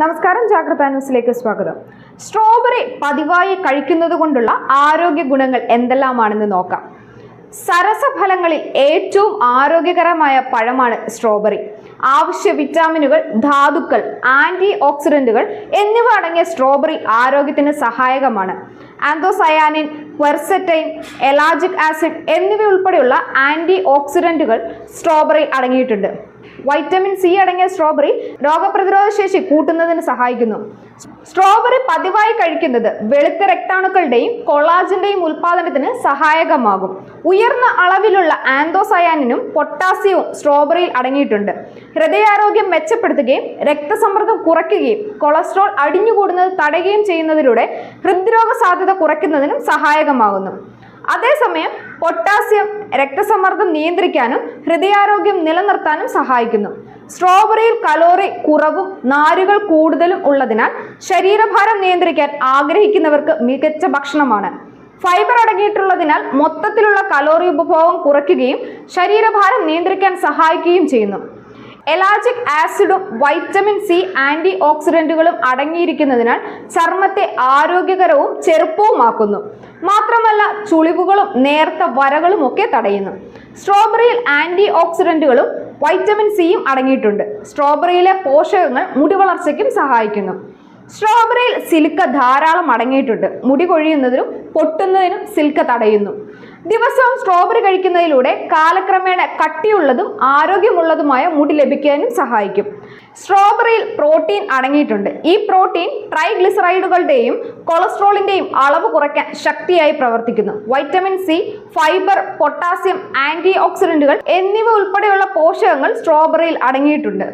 നമസ്കാരം ജാഗ്രത ന്യൂസിലേക്ക് സ്വാഗതം. സ്ട്രോബെറി പതിവായി കഴിക്കുന്നത് കൊണ്ടുള്ള ആരോഗ്യ ഗുണങ്ങൾ എന്തെല്ലാമാണെന്ന് നോക്കാം. സരസഫലങ്ങളിൽ ഏറ്റവും ആരോഗ്യകരമായ പഴമാണ് സ്ട്രോബെറി. ആവശ്യ വിറ്റാമിനുകൾ ധാതുക്കൾ ആന്റി ഓക്സിഡന്റുകൾ എന്നിവ അടങ്ങിയ സ്ട്രോബെറി ആരോഗ്യത്തിന് സഹായകമാണ്. ആന്തോസയാനിൻ ക്വെർസെറ്റൈൻ എലാജിക് ആസിഡ് എന്നിവ ഉൾപ്പെടെയുള്ള ആന്റി ഓക്സിഡന്റുകൾ സ്ട്രോബെറി അടങ്ങിയിട്ടുണ്ട്. വൈറ്റമിൻ സി അടങ്ങിയ സ്ട്രോബെറി രോഗപ്രതിരോധ ശേഷി കൂട്ടുന്നതിന് സഹായിക്കുന്നു. സ്ട്രോബെറി പതിവായി കഴിക്കുന്നത് വെളുത്ത രക്താണുക്കളുടെയും കൊളാജിന്റെയും ഉൽപാദനത്തിന് സഹായകമാകും. ഉയർന്ന അളവിലുള്ള ആന്തോസയാനിനും പൊട്ടാസ്യവും സ്ട്രോബെറിയിൽ അടങ്ങിയിട്ടുണ്ട്. ഹൃദയാരോഗ്യം മെച്ചപ്പെടുത്തുകയും രക്തസമ്മർദ്ദം കുറയ്ക്കുകയും കൊളസ്ട്രോൾ അടിഞ്ഞുകൂടുന്നത് തടയുകയും ചെയ്യുന്നതിലൂടെ ഹൃദ്രോഗ സാധ്യത കുറയ്ക്കുന്നതിനും സഹായകമാകുന്നു. അതേസമയം പൊട്ടാസ്യം രക്തസമ്മർദ്ദം നിയന്ത്രിക്കാനും ഹൃദയാരോഗ്യം നിലനിർത്താനും സഹായിക്കുന്നു. സ്ട്രോബെറിയിൽ കലോറി കുറവും നാരുകൾ കൂടുതലും ഉള്ളതിനാൽ ശരീരഭാരം നിയന്ത്രിക്കാൻ ആഗ്രഹിക്കുന്നവർക്ക് മികച്ച ഭക്ഷണമാണ്. ഫൈബർ അടങ്ങിയിട്ടുള്ളതിനാൽ മൊത്തത്തിലുള്ള കലോറി ഉപഭോഗം കുറയ്ക്കുകയും ശരീരഭാരം നിയന്ത്രിക്കാൻ സഹായിക്കുകയും ചെയ്യുന്നു. എലാജിക് ആസിഡും വൈറ്റമിൻ സി ആന്റി ഓക്സിഡന്റുകളും അടങ്ങിയിരിക്കുന്നതിനാൽ ചർമ്മത്തെ ആരോഗ്യകരവും ചെറുപ്പവുമാക്കുന്നു. മാത്രമല്ല ചുളിവുകളും നേർത്ത വരകളും ഒക്കെ തടയുന്നു. സ്ട്രോബെറിയിൽ ആന്റി ഓക്സിഡന്റുകളും വൈറ്റമിൻ സിയും അടങ്ങിയിട്ടുണ്ട്. സ്ട്രോബെറിയിലെ പോഷകങ്ങൾ മുടി വളർച്ചയ്ക്കും സഹായിക്കുന്നു. സ്ട്രോബെറിയിൽ സിൽക്ക ധാരാളം അടങ്ങിയിട്ടുണ്ട്. മുടി കൊഴിയുന്നതിനും പൊട്ടുന്നതിനും സിൽക്ക തടയുന്നു. ദിവസവും സ്ട്രോബെറി കഴിക്കുന്നതിലൂടെ കാലക്രമേണ കട്ടിയുള്ളതും ആരോഗ്യമുള്ളതുമായ മുടി ലഭിക്കാനും സഹായിക്കും. സ്ട്രോബെറിയിൽ പ്രോട്ടീൻ അടങ്ങിയിട്ടുണ്ട്. ഈ പ്രോട്ടീൻ ട്രൈഗ്ലിസറൈഡുകളുടെയും കൊളസ്ട്രോളിന്റെയും അളവ് കുറയ്ക്കാൻ ശക്തിയായി പ്രവർത്തിക്കുന്നു. വൈറ്റമിൻ സി ഫൈബർ പൊട്ടാസ്യം ഓക്സിഡന്റുകൾ എന്നിവ ഉൾപ്പെടെയുള്ള പോഷകങ്ങൾ സ്ട്രോബെറിയിൽ അടങ്ങിയിട്ടുണ്ട്.